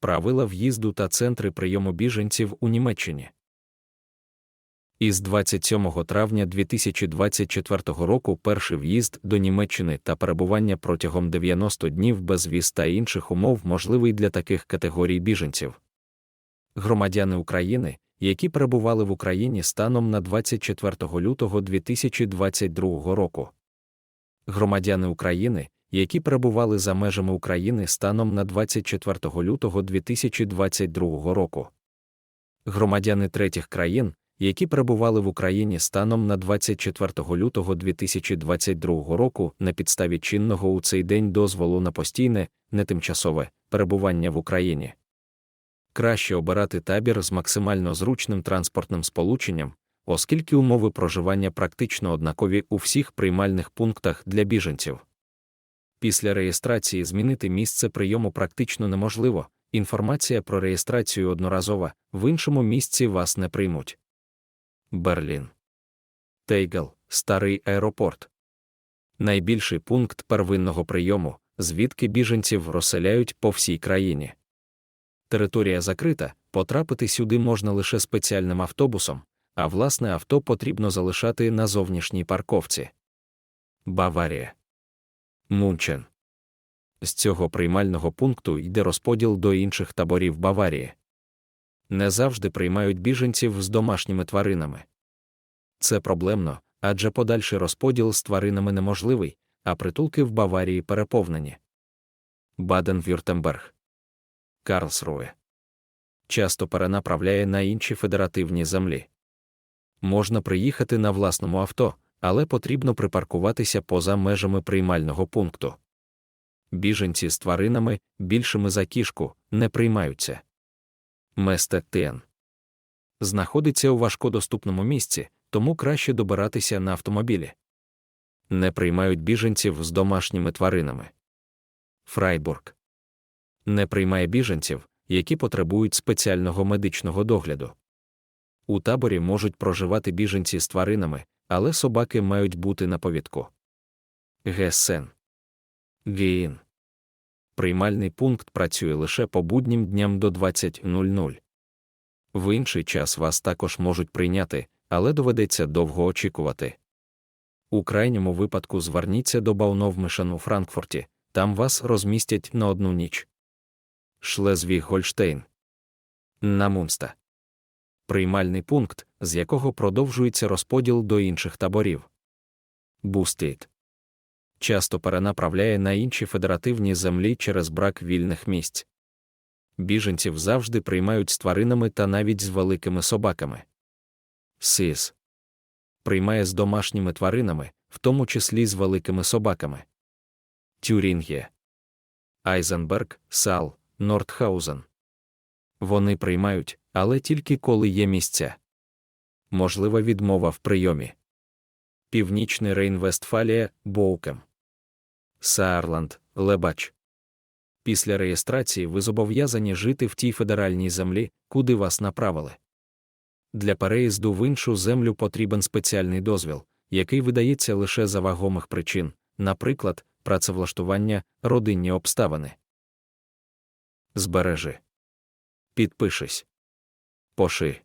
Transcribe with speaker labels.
Speaker 1: правила в'їзду та центри прийому біженців у Німеччині. Із 27 травня 2024 року перший в'їзд до Німеччини та перебування протягом 90 днів без віз та інших умов можливий для таких категорій біженців. Громадяни України, які перебували в Україні станом на 24 лютого 2022 року. Громадяни України, які перебували за межами України станом на 24 лютого 2022 року. Громадяни третіх країн, які перебували в Україні станом на 24 лютого 2022 року на підставі чинного у цей день дозволу на постійне, нетимчасове перебування в Україні. Краще обирати табір з максимально зручним транспортним сполученням, оскільки умови проживання практично однакові у всіх приймальних пунктах для біженців. Після реєстрації змінити місце прийому практично неможливо, інформація про реєстрацію одноразова, в іншому місці вас не приймуть. Берлін. Тейгел, старий аеропорт. Найбільший пункт первинного прийому, звідки біженців розселяють по всій країні. Територія закрита, потрапити сюди можна лише спеціальним автобусом, а власне авто потрібно залишати на зовнішній парковці. Баварія. Мунчен. З цього приймального пункту йде розподіл до інших таборів Баварії. Не завжди приймають біженців з домашніми тваринами. Це проблемно, адже подальший розподіл з тваринами неможливий, а притулки в Баварії переповнені. Баден-Вюртемберг. Карлсруе. Часто перенаправляє на інші федеративні землі. Можна приїхати на власному авто, але потрібно припаркуватися поза межами приймального пункту. Біженці з тваринами, більшими за кішку, не приймаються. Местеттен знаходиться у важкодоступному місці, тому краще добиратися на автомобілі. Не приймають біженців з домашніми тваринами. Фрайбург не приймає біженців, які потребують спеціального медичного догляду. У таборі можуть проживати біженці з тваринами, але собаки мають бути на повідку. Гессен. Геїн. Приймальний пункт працює лише по буднім дням до 20.00. В інший час вас також можуть прийняти, але доведеться довго очікувати. У крайньому випадку зверніться до Бауновмишан у Франкфурті, там вас розмістять на одну ніч. Шлезвіг Гольштейн. Намунста. Приймальний пункт, з якого продовжується розподіл до інших таборів. Бустейт. Часто перенаправляє на інші федеративні землі через брак вільних місць. Біженців завжди приймають з тваринами та навіть з великими собаками. СИС приймає з домашніми тваринами, в тому числі з великими собаками. Тюрінгє. Айзенберг, Сал, Нордхаузен. Вони приймають, але тільки коли є місця. Можлива відмова в прийомі. Північний Рейн-Вестфалія, Боукем. Саарланд, Лебач. Після реєстрації ви зобов'язані жити в тій федеральній землі, куди вас направили. Для переїзду в іншу землю потрібен спеціальний дозвіл, який видається лише за вагомих причин, наприклад, працевлаштування, родинні обставини. Збережи. Підпишись. Поши.